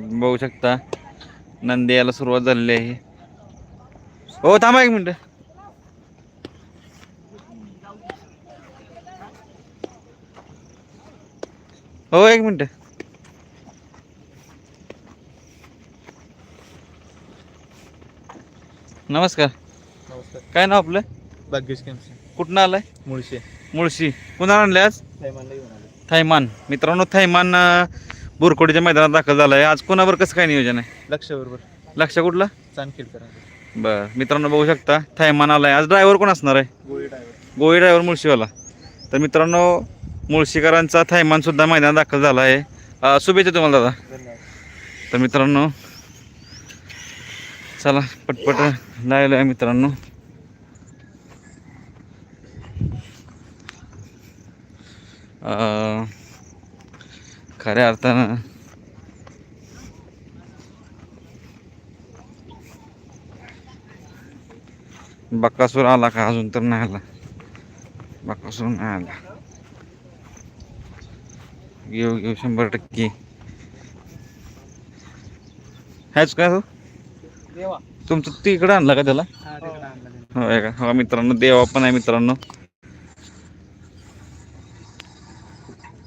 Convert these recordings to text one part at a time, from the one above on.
आपण बघू शकता नंदी यायला सुरुवात झालेली आहे. हो थांबा एक मिनिट. हो एक मिनिट. नमस्कार. नमस्कार. काय नाव आपलं? भाग्येश केमसे कुठनं आलाय? मुळशे. मुळशी. कुणाला आणले आज? आले थैमान. मित्रांनो थैमान अं, बोरकोडीच्या मैदानात दाखल झाला आहे आज कोणावर कसं काय नियोजन आहे? लक्ष बरोबर लक्ष कुठलं? चांदखेडकर. बरं. मित्रांनो बघू शकता थैमान आलाय. आज ड्रायव्हर कोण असणार आहे? गोळी ड्रायव्हर गोळी ड्रायव्हर मुळशीवाला. तर मित्रांनो मुळशीकरांचा थैमान सुद्धा मैदानात दाखल झाला आहे. अं, शुभेच्छा तुम्हाला दादा. धन्यवाद. तर मित्रांनो चला पटपट लायलो आहे मित्रांनो. अं, खऱ्या अर्थानं. बक्कासूर आला का? अजून तर नाही आला. बक्कासूर नाही आला. घेऊ घेऊ शंभर टक्के. ह्याच काय हो? देवा. तुमचं तिकडं आणला का त्याला? हा हो आहे का? हो मित्रांनो देवा पण आहे मित्रांनो.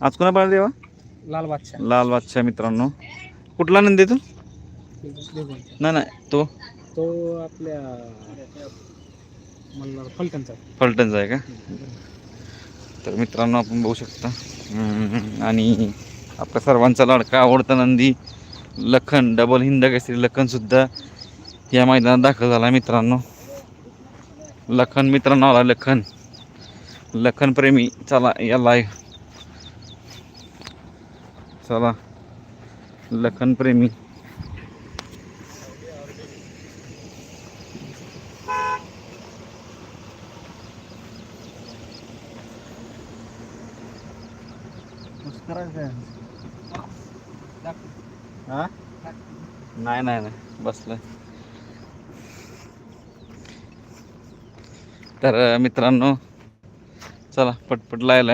आज कोणा पाहिजे देवा? लाल बादशाह. लाल बादशाह मित्रांनो. कुठला नंदी तू? नाही नाही तो? तो आपल्या फलटणचा. फलटणचा आहे का? तर मित्रांनो आपण बघू शकता. आणि आपल्या सर्वांचा लाडका आवडता नंदी लखन डबल हिंद केसरी लखन सुद्धा या मैदानात दाखल झाला मित्रांनो. लखन मित्रांनो आला लखन. लखन प्रेमी चला याला चला लखन प्रेमी. नाही नाही नाही. बसलं तर मित्रांनो चला पटपट लायला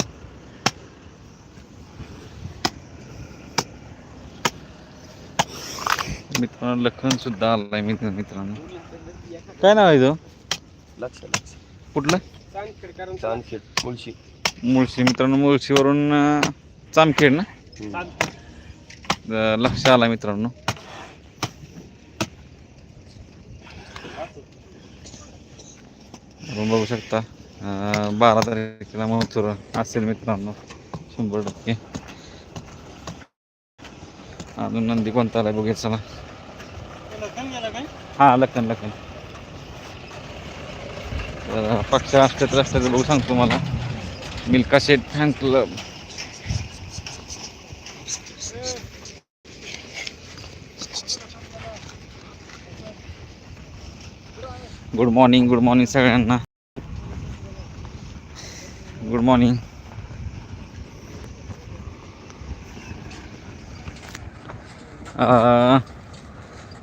मित्रांनो लखन सुद्धा आलाय मित्र मित्रांनो. काय नाव आहे तो लक्ष लक्ष. कुठलं? चांदखेड मुळशी. मुळशी. मित्रांनो मुळशीवरून चामखेड ना? लक्ष आला मित्रांनो. आपण बघू शकता बारा तारखेला महोत्सव असेल मित्रांनो शंभर टक्के. अजून नंदी कोणता आलाय? बघूया चला. हां लखन लखन. तर पक्ष असतात रस्त्याचं बघू सांगतो मला. Milka Shet fan club good morning good morning सगळ्यांना. गुड मॉर्निंग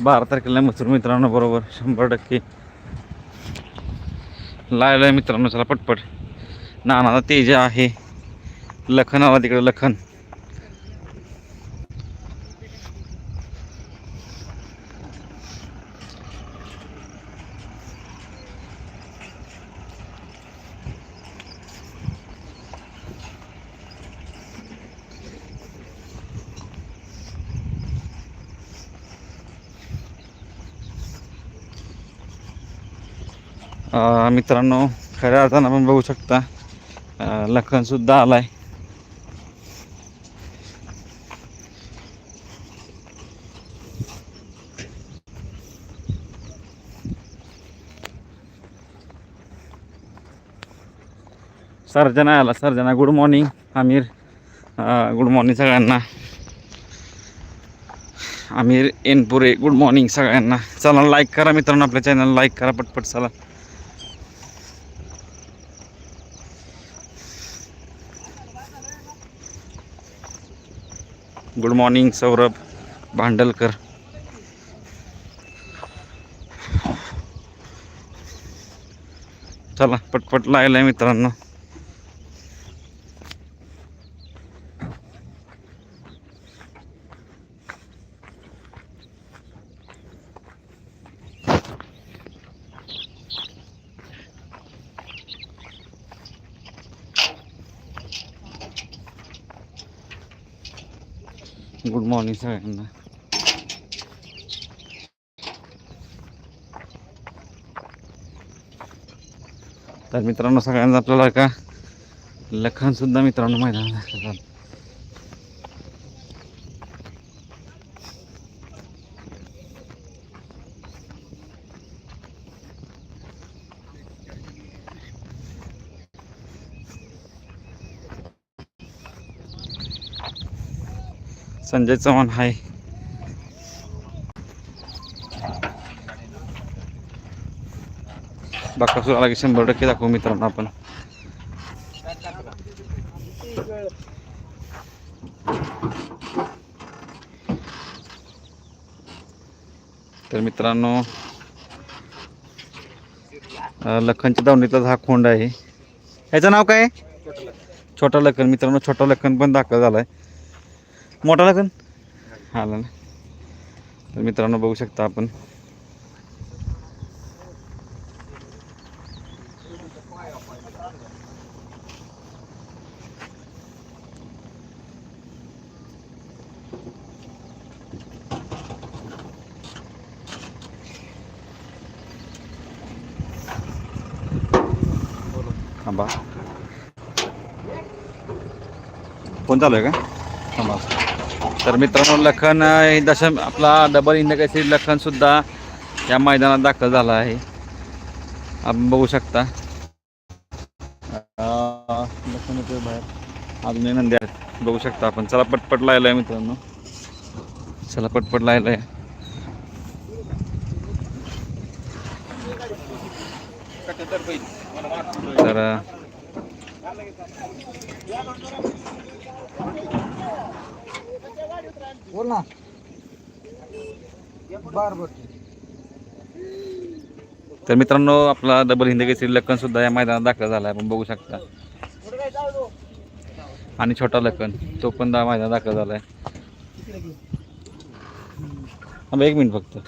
बारा तारखेला मसूर मित्रांनो बरोबर शंभर टक्के. लायला आहे मित्रांनो चला पटपट. नाना तेज आहे. लखन आला तिकडे लखन. मित्रांनो खऱ्या अर्थानं आपण बघू शकता अं, लखनसुद्धा आला आहे सर्जना आला. Sarjana good morning Aamir. Good morning सगळ्यांना. आमिर एनपुरे गुड मॉर्निंग सगळ्यांना. चला लाईक करा मित्रांनो आपल्या चॅनल लाईक करा पटपट चला. Good morning Saurabh Bhandalkar. चला पटपट लायला मित्रांनो गुड मॉर्निंग सगळ्यांना तर मित्रांनो सगळ्यांना आपल्याला का लखन सुद्धा मित्रांनो मैदानात संजय चव्हाण हाय. बाकासूर आला की शंभर टक्के दाखवू मित्रांनो आपण. तर मित्रांनो लखनच्या दावणीतलाच हा खोंड आहे. याचं नाव काय? आहे? छोटा लखन. मित्रांनो छोटा लखन पण दाखल आहे मोठा लखन आला ना तर मित्रांनो बघू शकता आपण. थांबा. फोन चालू आहे का? थांबा. तर मित्रांनो लखन हे दशम आपला डबल इंदकेसरी लखनसुद्धा या मैदानात दाखल झाला आहे. आपण बघू शकता. लखन बाहेर अजूनही नंदी आहेत. बघू शकता आपण. चला पटपट लायला आहे मित्रांनो. चला पटपट लायला आहे तर अं, बोल ना. बर बर तर मित्रांनो आपला डबल हिंदी केसरी लखन सुद्धा या मैदानात दाखल झाला आहे आपण बघू शकता. आणि छोटा लखन तो पण मैदानात दाखल झाला आहे एक मिनिट फक्त.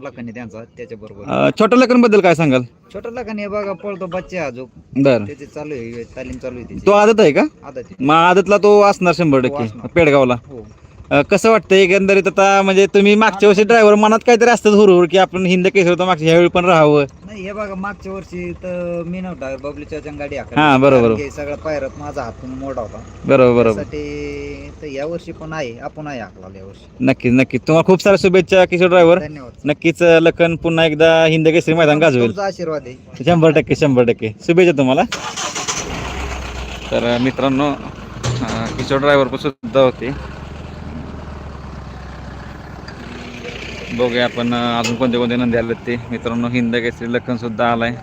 लखन त्यांचा त्याच्या बरोबर अं, छोट्या लखनबद्दल काय सांगाल? छोटा लखन हे बघा पळतो बच्चे अजून बर. त्याची चालू आहे तालीम चालू आहे त्याची. तो आदत आहे का? आता ते मग आदतला तो असणार शंभर टक्के असणार. पेडगावला. हो. अं, कसं वाटतं एकंदरीत आता म्हणजे तुम्ही मागच्या वर्षी ड्रायव्हर मनात काहीतरी असतं हुरहुर की आपण हिंद केस होतो मागच्या ह्यावेळी पण राहावं? नाही हे बघा मागच्या वर्षी तर मी नव्हता बबलीच्या गाडी हा, बरोबर. सगळा पायरत माझा हातून मोडा होता. बरोबर बरोबर. त्यासाठी तर या वर्षी पण आहे आपण आहे हाकला या वर्षी. नक्कीच नक्कीच. तुम्हाला खूप साऱ्या शुभेच्छा किशोर ड्रायव्हर धन्यवाद नक्कीच अं, लखन पुन्हा एकदा हिंद केसरी मैदान गाजवेल. तुमचा आशीर्वाद आहे. शंभर टक्के शंभर टक्के. शुभेच्छा तुम्हाला. तर मित्रांनो अं, किशोर ड्रायव्हर पण सुद्धा होते. बघूया आपण अजून कोणते कोणते नंदी आले ते. मित्रांनो हिंद केसरी लखन सुद्धा आलाय.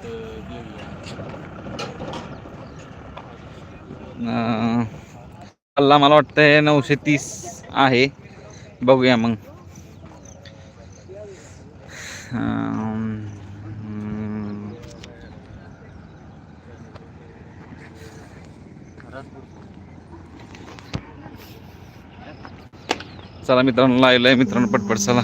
पल्ला मला वाटतंय नऊशे तीस आहे. बघूया मग. चला मित्रांनो लाईव्ह आहे मित्रांनो पटपट चला.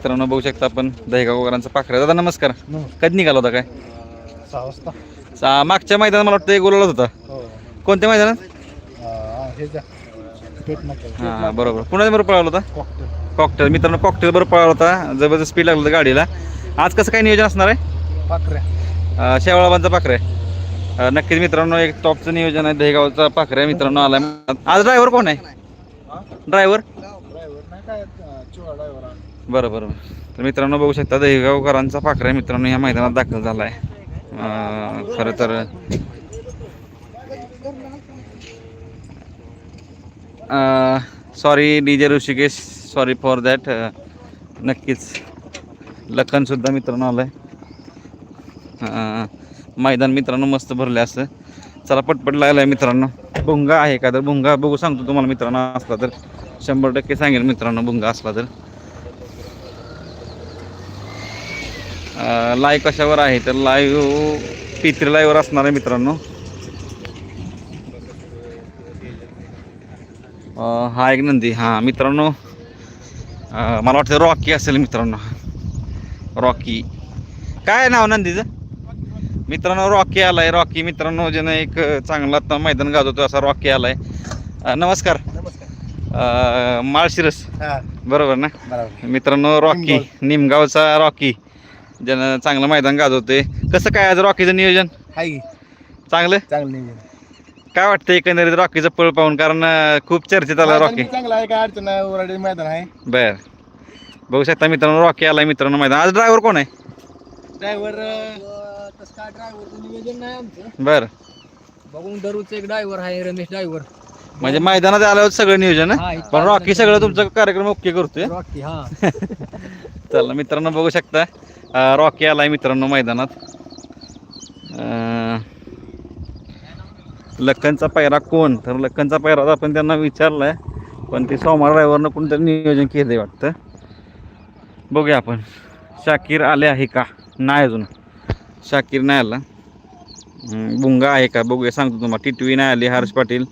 मित्रांनो बघू शकता आपण दहेगावकरांचा पाखरा. दादा नमस्कार. कधी निघाला होता काय? सहा वाजता. सा- मागच्या मैदानात मला वाटतं एक गोलाच होता. हो. कोणत्या मैदानात? हे पेट हा बरोबर. पुण्याच्या बरोबर पळाला होता? कॉकटेल. कॉकटेल. मित्रांनो कॉकटेल बरोबर पळाला होता. जबरदस्त स्पीड लागलं होतं गाडीला. आज कसं काय नियोजन असणार आहे? पाकऱ्या अं, शेवाळाबांचा पाखरे नक्कीच मित्रांनो एक टॉपचं नियोजन आहे. दहेगावचा पाखरे मित्रांनो आलाय. आज ड्रायव्हर कोण आहे? ड्रायव्हर ड्रायव्हर नाही काय चिवा ड्रायव्हर बरं बरं तर मित्रांनो बघू शकता दहिगावकरांचा पाखरा मित्रांनो या मैदानात दाखल झाला आहे खरं तर sorry D J Rishikesh sorry for that नक्कीच लखनसुद्धा मित्रांनो आलं आहे मैदान मित्रांनो मस्त भरलं असं. चला पटपट लागला आहे मित्रांनो. भुंगा आहे का तर भुंगा बघू सांगतो तुम्हाला मित्रांनो असला तर. शंभर टक्के सांगेल मित्रांनो भुंगा असला तर. लाईव्ह कशावर आहे? तर लाईव्ह पित्री लाईव्हवर असणार आहे मित्रांनो. हा एक नंदी हां मित्रांनो मला वाटतं रॉकी असेल मित्रांनो. रॉकी काय नाव नंदीचं? मित्रांनो रॉकी आलाय. रॉकी मित्रांनो ज्यानं एक चांगला आता मैदान गाजवतो असा रॉकी आलाय. नमस्कार. नमस्कार. माळशिरस. बरोबर ना? मित्रांनो रॉकी निमगावचा रॉकी ज्यानं चांगलं मैदान गाजवते कसं काय आज रॉकीचं नियोजन? हाय चांगलं? चांगलं नियोजन. काय वाटतं एकंदरीत रॉकीचं पळ पाहून? कारण अं, खूप चर्चेत आला रॉकी. चांगलं आहे काय अडचण नाही ओराडी मैदान आहे. बर. बघू शकता मित्रांनो रॉकी आलाय मित्रांनो मैदान आज ड्रायव्हर कोण आहे? ड्रायव्हर तसं काय ड्रायव्हरचं नियोजन नाही आमचं. बर. बघून दररोजचं एक ड्रायव्हर आहे रमेश ड्रायव्हर म्हणजे मैदानात आल्यावर सगळं नियोजन आहे? हा पण रॉकी सगळं तुमचा कार्यक्रम ओके करतोय? रॉकी हा. चला मित्रांनो बघू शकता. रॉकी आला आहे मित्रांनो मैदानात. लक्कनचा लखनचा पैरा कोण? तर लखनचा पैरा आपण त्यांना विचारला आहे पण ते सोमवार ड्रायव्हरनं कोणतरी नियोजन केलंय वाटतं. बघूया आपण. शाकीर आले आहे का? नाही अजून. शाकीर नाही आला. बुंगा आहे का? बघूया सांगतो तुम्हाला. टिटवी नाही आली हर्ष पाटील.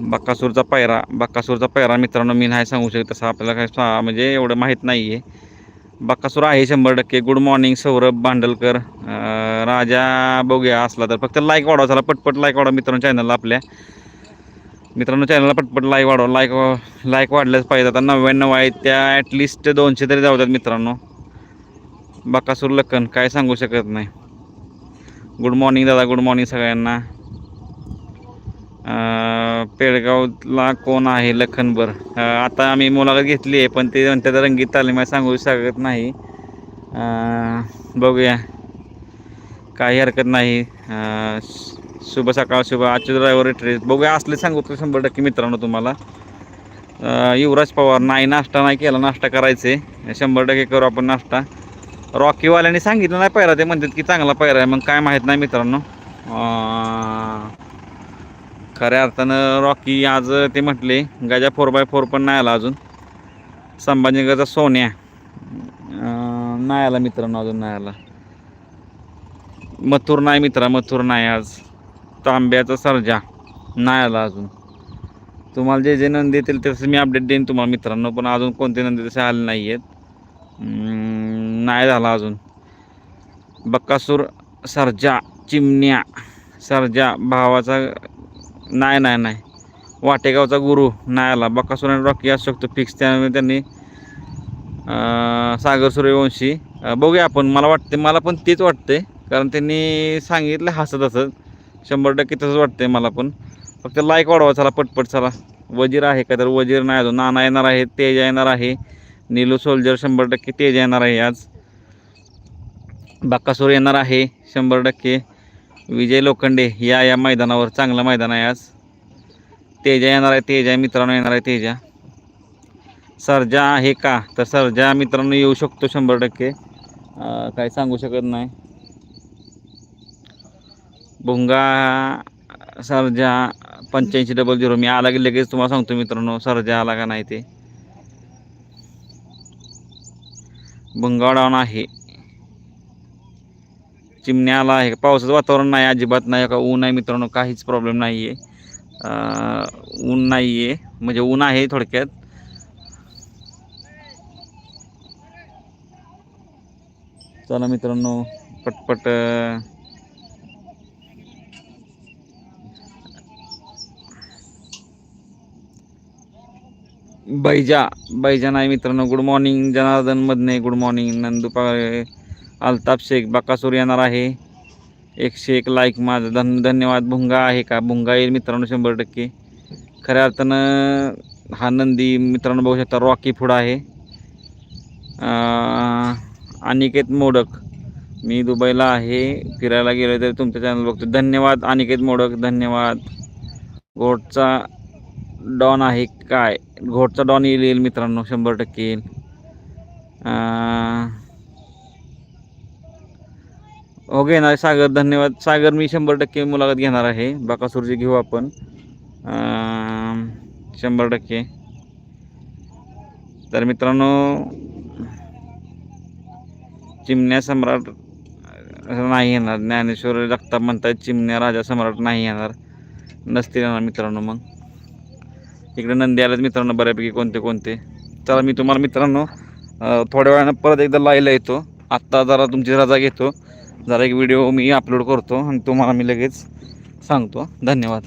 बक्कासूरचा पैरा बक्कासूरचा पैरा मित्रांनो मी नाही सांगू शकत तसं आपल्याला काय सा- म्हणजे एवढं माहीत नाही आहे बक्कासूर आहे शंभर टक्के. Good morning Saurabh Bhandalkar. राजा बघूया असला तर. फक्त लाईक वाढवा चला पटपट लाईक वाढवा मित्रांनो चॅनलला आपल्या. मित्रांनो चॅनलला पटपट लाईक वाढवा. लाईक लाईक वाढल्याच पाहिजे आता नव्याण्णव आहेत त्या ॲटलिस्ट दोनशे तरी जाऊ द्यात मित्रांनो. बक्कासूर लखन काय सांगू शकत नाही. गुड मॉर्निंग दादा गुड मॉर्निंग सगळ्यांना. पेडगावला कोण आहे लखनभर? आता आम्ही मुलाखत घेतली आहे पण ते म्हणतात रंगीत तालीम आहे सांगू शकत नाही. बघूया. काही हरकत नाही. शुभ सकाळ शुभ आजचे ड्रायव्हर रिट्रेस बघूया असले सांगू तर शंभर टक्के मित्रांनो तुम्हाला. युवराज पवार नाही नाश्ता नाही केला नाश्ता करायचे शंभर टक्के करू आपण नाश्ता. रॉकीवाल्याने सांगितलं नाही पायरा ते म्हणतात की चांगला पायरा आहे मग काय माहीत नाही मित्रांनो. खऱ्या अर्थानं रॉकी आज ते म्हटले गजा फोर बाय फोर पण नाही आला अजून. संभाजीनगरचा सोन्या. नाही आला मित्रांनो अजून नाही आला. मथुर नाही मित्रा मथुर नाही आज. तांब्याचा सर्जा. नाही आला अजून. तुम्हाला जे जे नंदी येतील तसं मी अपडेट देईन तुम्हाला मित्रांनो पण अजून कोणते नंदी तसे आले नाही आहेत नाही झाला अजून. बक्कासूर सर्जा चिमण्या सर्जा भावाचा नाही नाही नाही. वाटेगावचा गुरु नाही आला. बक्कासूर आणि रॉकी असू शकतो. फिक्स त्यामुळे त्यांनी सागर सूर्यवंशी. बघूया आपण. मला वाटते मला पण तेच वाटते कारण त्यांनी सांगितलं हसत हसत. शंभर टक्के तसंच वाटते मला पण. फक्त लाईक वाढवा चला पटपट चला. वजीर आहे का तर वजीर नाही अजून. नाना येणार आहे तेज येणार आहे. नीलू सोल्जर शंभर टक्के तेज येणार आहे आज. बक्कासूर येणार आहे शंभर टक्के. विजय लोखंडे या या मैदानावर चांगलं मैदान आहे आज. तेजा येणार आहे तेजा मित्रांनो येणार आहे तेजा. सर्जा आहे का? तर सर्जा मित्रांनो येऊ शकतो शंभर टक्के. काय काही सांगू शकत नाही. भुंगा सर्जा पंच्याऐंशी डबल झिरो मी आला की लगेच तुम्हाला सांगतो मित्रांनो सर्जा आला का नाही ते. भुंगा डाऊन आहे. चिमण्या आला आहे पावसाचं वातावरण नाही अजिबात नाही का ऊन आहे मित्रांनो काहीच प्रॉब्लेम नाही आहे ऊन नाही आहे म्हणजे ऊन आहे थोडक्यात. चला मित्रांनो पटपट बैजा बैजा नाही मित्रांनो good morning Janardan Madhane good morning Nandu Pagare Altaf Shaikh Bakasur येणार आहे. एकशे एक लाईक माझं. धन धन्यवाद. भुंगा आहे का? भुंगा येईल मित्रांनो शंभर टक्के. खऱ्या अर्थानं हा नंदी मित्रांनो बघू शकता रॉकी फूड आहे. अनिकेत मोडक. मी दुबईला आहे. फिरायला गेलो तर तुमचं चॅनल बघतो धन्यवाद अनिकेत मोडक. धन्यवाद. घोटचा डॉन आहे काय? घोटचा डॉन येईल येईल मित्रांनो. शंभर टक्के येईल. ओके हो घेणार सागर धन्यवाद. सागर मी शंभर टक्के मुलाखत घेणार आहे. बाकासूरची घेऊ आपण. शंभर टक्के. तर मित्रांनो चिमण्या सम्राट नाही येणार. ज्ञानेश्वर जगताप म्हणतात चिमण्या राजा सम्राट नाही येणार. नसतील येणार मित्रांनो मग. इकडे नंदी आल्यात मित्रांनो बऱ्यापैकी कोणते कोणते. चला मी तुम्हाला मित्रांनो थोड्या वेळानं परत एकदा लाईला येतो. आत्ता जरा तुमची रजा घेतो. जरा एक व्हिडिओ मी अपलोड करतो आणि तुम्हाला मी लगेच सांगतो. धन्यवाद.